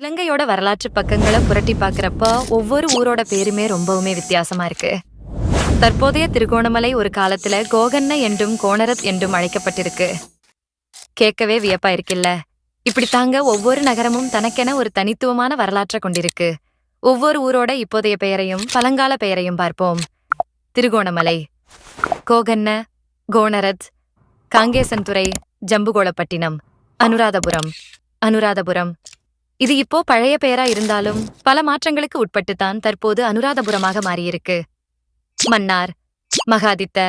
இலங்கையோட வரலாற்று பக்கங்களை புரட்டி பார்க்குறப்ப ஒவ்வொரு ஊரோட பேருமே ரொம்பவுமே வித்தியாசமா இருக்கு. தற்போதைய திருகோணமலை ஒரு காலத்துல கோகன்ன என்றும் கோணரத் என்றும் அழைக்கப்பட்டிருக்கு. கேட்கவே வியப்பா இருக்குல்ல? இப்படி தாங்க ஒவ்வொரு நகரமும் தனக்கென ஒரு தனித்துவமான வரலாற்றை கொண்டிருக்கு. ஒவ்வொரு ஊரோட இப்போதைய பெயரையும் பழங்கால பெயரையும் பார்ப்போம். திருகோணமலை கோகன்ன கோணரத் காங்கேசன்துறை ஜம்புகோளப்பட்டினம் அனுராதபுரம் அனுராதபுரம் இது இப்போ பழைய பெயரா இருந்தாலும் பல மாற்றங்களுக்கு உட்பட்டுத்தான் தற்போது அனுராதபுரமாக மாறியிருக்கு. மன்னார் மகாதித்த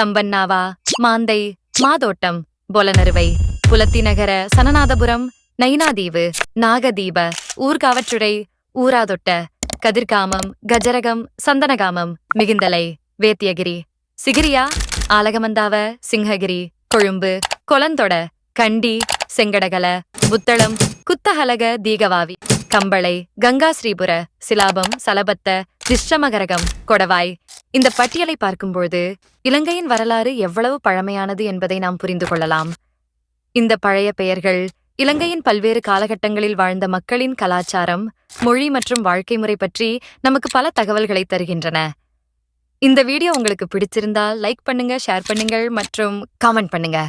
தம்பன்னாவா மாந்தை மாதோட்டம் புலத்தி புலத்திநகர சனநாதபுரம் நைனாதீவு நாகதீப ஊர்காவற்றுறை ஊராதொட்ட கதிர்காமம் கஜரகம் சந்தனகாமம் மிகுந்தலை வேத்தியகிரி சிகிரியா ஆலகமந்தாவ சிங்ககிரி கொழும்பு கொலந்தொட கண்டி செங்கடகல புத்தளம் குத்தஹலக தீகவாவி கம்பளை கங்காஸ்ரீபுர சிலாபம் சலபத்த திஷ்டமகரகம் கொடவாய். இந்த பட்டியலை பார்க்கும்பொழுது இலங்கையின் வரலாறு எவ்வளவு பழமையானது என்பதை நாம் புரிந்து கொள்ளலாம். இந்த பழைய பெயர்கள் இலங்கையின் பல்வேறு காலகட்டங்களில் வாழ்ந்த மக்களின் கலாச்சாரம் மொழி மற்றும் வாழ்க்கை முறை பற்றி நமக்கு பல தகவல்களை தருகின்றன. இந்த வீடியோ உங்களுக்கு பிடிச்சிருந்தால் லைக் பண்ணுங்க ஷேர் பண்ணுங்கள் மற்றும் காமெண்ட் பண்ணுங்க.